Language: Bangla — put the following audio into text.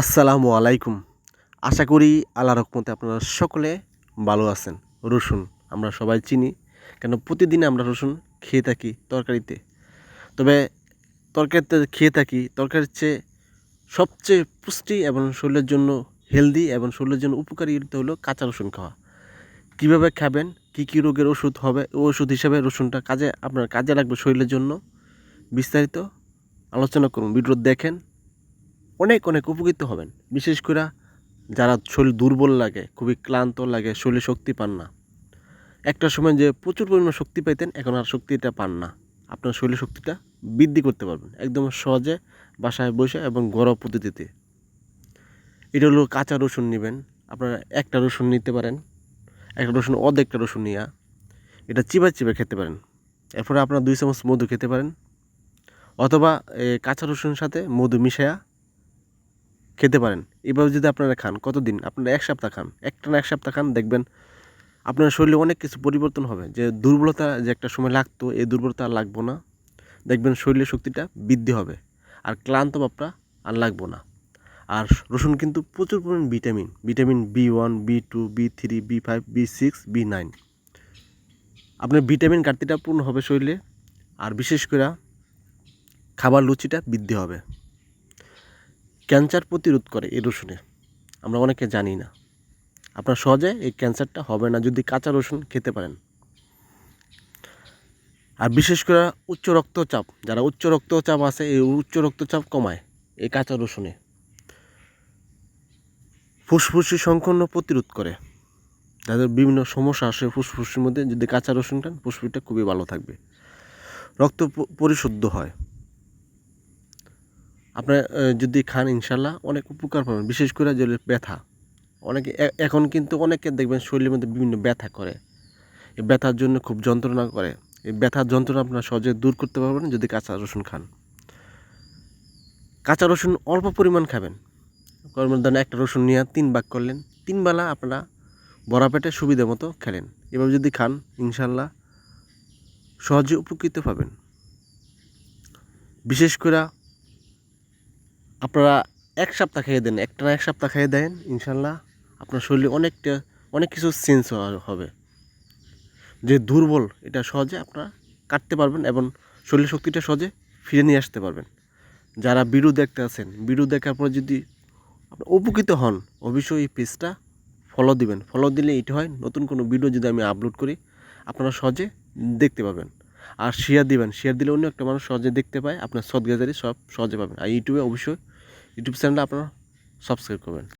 আসসালামু আলাইকুম। আশা করি আল্লাহ রকমতে আপনারা সকলে ভালো আছেন। রসুন আমরা সবাই চিনি, কেন প্রতিদিন আমরা রসুন খেয়ে থাকি তরকারিতে। তবে তরকারিতে খেয়ে থাকি, তরকারির চেয়ে সবচেয়ে পুষ্টি এবং শরীরের জন্য হেলদি এবং শরীরের জন্য উপকারী হলো কাঁচা রসুন খাওয়া। কীভাবে খাবেন, কী কী রোগের ওষুধ হবে, ওষুধ হিসাবে রসুনটা কাজে, আপনার কাজে লাগবে শরীরের জন্য বিস্তারিত আলোচনা করুন ভিডিও দেখেন। অনেক অনেক উপকৃত হবেন। বিশেষ করে যারা শরীর দুর্বল লাগে, খুবই ক্লান্ত লাগে, শরীরে শক্তি পান না। একটা সময় যে প্রচুর পরিমাণ শক্তি পাইতেন, এখন আর শক্তিটা পান না। আপনার শরীরের শক্তিটা বৃদ্ধি করতে পারবেন। একদম সহজে বাসায় বসে এবং গরম পদ্ধতিতে। এটা হলো কাঁচা রসুন নেবেন। আপনারা একটা রসুন নিতে পারেন। একটা রসুন অর্ধেকটা রসুন নিয়ে এটা চিবা চিবা খেতে পারেন। এরপরে আপনারা দুই চামচ মধু খেতে পারেন। অথবা কাঁচা রসুনের সাথে মধু মিশায়া খেতে পারেন। এভাবে যদি আপনারা খান, কতদিন? আপনারা এক সপ্তাহ খান। একটা না এক সপ্তাহ খান, দেখবেন আপনার শরীরে অনেক কিছু পরিবর্তন হবে। যে দুর্বলতা যে একটা সময় লাগতো, এই দুর্বলতা আর লাগবো না। দেখবেন শরীরের শক্তিটা বৃদ্ধি হবে। আর ক্লান্ত ভাবটা আর লাগবো না। আর রসুন কিন্তু প্রচুর পরিমাণ vitamin. Vitamin B one, B two, B three, B five, B six, B nine. আপনার ভিটামিন ঘাটতিটা পূর্ণ হবে শরীরে। আর বিশেষ করে খাবার লুচিটা বৃদ্ধি হবে। ক্যান্সার প্রতিরোধ করে এই রসুনে। আমরা অনেকে জানি না। আপনার সহজে এই ক্যান্সারটা হবে না যদি কাঁচা রসুন খেতে পারেন। আর বিশেষ করে উচ্চ রক্তচাপ, যারা উচ্চ রক্তচাপ আছে, এই উচ্চ রক্তচাপ কমায় এই কাঁচা রসুনে। ফুসফুসি সংকন্ন প্রতিরোধ করে। যাদের বিভিন্ন সমস্যা আসে ফুসফুসের মধ্যে, যদি কাঁচা রসুন খান, ফুসফুসটা খুবই ভালো থাকবে। রক্ত পরিশুদ্ধ হয়। আপনার যদি খান ইনশাল্লাহ অনেক উপকার পাবেন। বিশেষ করে যে ব্যথা। অনেকে এখন কিন্তু অনেকে দেখবেন শরীরের মধ্যে বিভিন্ন ব্যথা করে। এই ব্যথার জন্য খুব যন্ত্রণা করে। এই ব্যথার যন্ত্রণা আপনার সহজে দূর করতে পারবেন যদি কাঁচা রসুন খান। কাঁচা রসুন অল্প পরিমাণ খাবেন। কর্মের ধরেন একটা রসুন নিয়ে তিন ভাগ করলেন। তিন বেলা আপনারা বড়া পেটে সুবিধা মতো খেলেন। এভাবে যদি খান ইনশাল্লাহ সহজে উপকৃত পাবেন। বিশেষ করে আপনারা এক সপ্তাহ খেয়ে দেন একটা এক সপ্তাহ খেয়ে দেন, ইনশাল্লাহ আপনার শরীরে অনেকটা, অনেক কিছু চেঞ্জ হবে। যে দুর্বল, এটা সহজে আপনারা কাটতে পারবেন এবং শরীর শক্তিটা সহজে ফিরে নিয়ে আসতে পারবেন। যারা বিড়ু দেখতে আছেন বিড়ু দেখার পর যদি আপনার উপকৃত হন, অবশ্যই এই পেজটা ফলো দিবেন। ফলো দিলে এটা হয়, নতুন কোনো ভিডিও যদি আমি আপলোড করি, আপনারা সহজে দেখতে পাবেন। আর শেয়ার দিবেন। শেয়ার দিলে অন্য একটা মানুষ সহজে দেখতে পায়, আপনার সৎ গ্যাজারি সব সহজে পাবেন। আর ইউটিউবে অবশ্যই, ইউটিউব চ্যানেলটা আপনারা সাবস্ক্রাইব করবেন।